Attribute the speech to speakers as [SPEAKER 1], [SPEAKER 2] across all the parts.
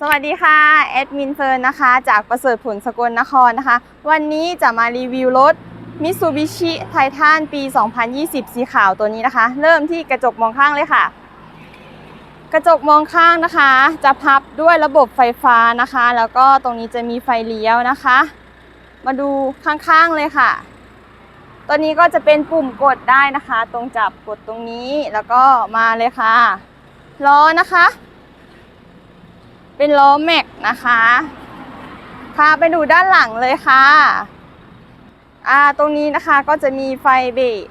[SPEAKER 1] สวัสดีค่ะแอดมินเฟิร์นนะคะ จากประเสริฐผลสกลนครนะคะ วันนี้จะมารีวิวรถ Mitsubishi Titan ปี 2020 สีขาวตัวนี้นะคะ เริ่มที่กระจกมองข้างเลยค่ะ กระจกมองข้างนะคะ จะพับด้วยระบบไฟฟ้านะคะ แล้วก็ตรงนี้จะมีไฟเลี้ยวนะคะ มาดูข้างๆเลยค่ะ ตัวนี้ก็จะเป็นปุ่มกดได้นะคะ ตรงจับกดตรงนี้แล้วก็มาเลยค่ะล้อนะคะ เป็นล้อแม็กนะคะ พาไปดูด้านหลังเลยค่ะอ่าตรงนี้นะคะก็จะมีไฟเบรก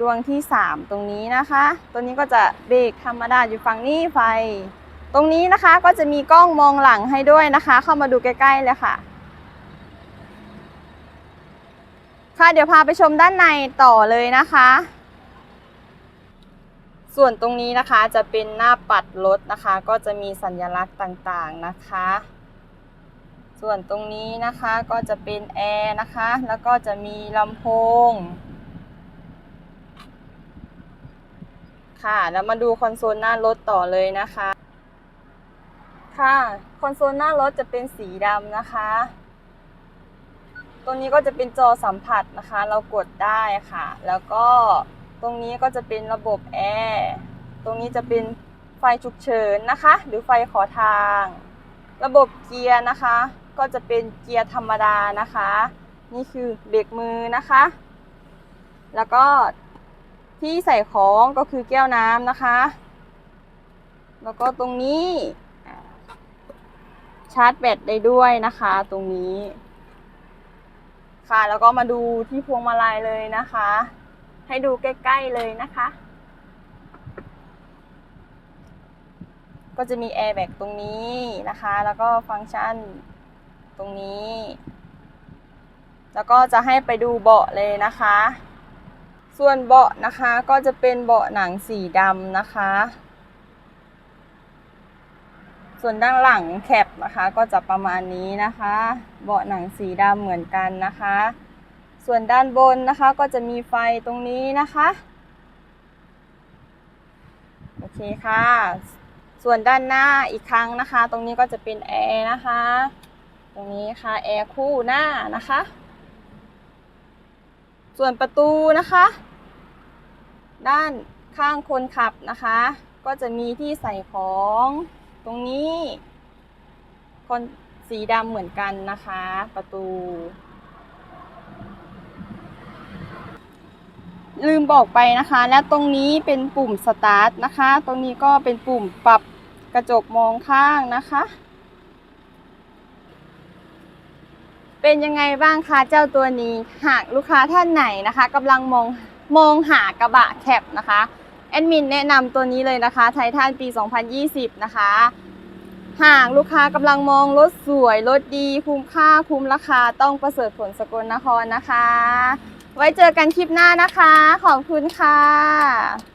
[SPEAKER 1] ดวงที่ 3 ตรงนี้นะคะ ตัวนี้ก็จะเบรกธรรมดาอยู่ฝั่งนี้ไฟ ตรงนี้นะคะก็จะมีกล้องมองหลังให้ด้วยนะคะ เข้ามาดูใกล้ๆเลยค่ะ ค่ะเดี๋ยวพาไปชมด้านในต่อเลยนะคะ ส่วนตรงนี้นะคะจะเป็นหน้าปัดรถนะคะ ก็จะมีสัญลักษณ์ต่างๆนะคะ ส่วนตรงนี้นะคะก็จะเป็นแอร์นะคะ แล้วก็จะมีลำโพง ค่ะ แล้วมาดูคอนโซลหน้ารถต่อเลยนะคะ ค่ะคอนโซลหน้ารถจะเป็นสีดำนะคะตรงนี้ก็จะเป็นจอสัมผัสนะคะ เรากดได้ค่ะ แล้วก็ ตรงนี้ก็จะเป็นระบบแอร์ตรงนี้จะเป็นไฟฉุกเฉินนะคะ หรือไฟขอทาง ระบบเกียร์นะคะ ก็จะเป็นเกียร์ธรรมดานะคะ นี่คือเบรกมือนะคะ แล้วก็ที่ใส่ของก็คือแก้วน้ำนะคะ แล้วก็ตรงนี้ชาร์จแบตได้ด้วยนะคะ ตรงนี้ ค่ะแล้วก็มาดูที่พวงมาลัยเลยนะคะ ให้ดูใกล้ ๆ เลยนะคะ ก็จะมีแอร์แบกตรงนี้นะคะ แล้วก็ฟังก์ชันตรงนี้ แล้วก็จะให้ไปดูเบาะเลยนะคะ ส่วนเบาะนะคะก็จะเป็นเบาะหนังสีดำนะคะ ส่วนด้านหลังแคปนะคะ ก็จะประมาณนี้นะคะ เบาะหนังสีดำเหมือนกันนะคะ ส่วนด้านบนนะคะก็จะมีไฟตรงนี้นะคะโอเคค่ะ ส่วนด้านหน้าอีกครั้งนะคะ ตรงนี้ก็จะเป็นแอร์นะคะ ตรงนี้ค่ะแอร์คู่หน้านะคะ ส่วนประตูนะคะ ด้านข้างคนขับนะคะ ก็จะมีที่ใส่ของตรงนี้ คนสีดำเหมือนกันนะคะ ประตู ลืมบอกไปนะคะ และตรงนี้เป็นปุ่มสตาร์ทนะคะ ตรงนี้ก็เป็นปุ่มปรับกระจกมองข้างนะคะ เป็นยังไงบ้างคะเจ้าตัวนี้หากลูกค้าท่านไหนนะคะกำลังมองมองหากระบะแคปนะคะแอดมินแนะนำตัวนี้เลยนะคะไททันปี 2020 นะคะหากลูกค้ากำลังมองรถสวย รถดี คุ้มค่าคุ้มราคาต้องประเสริฐผลสกลนครนะคะ ไว้เจอกันคลิปหน้านะคะ ขอบคุณค่ะ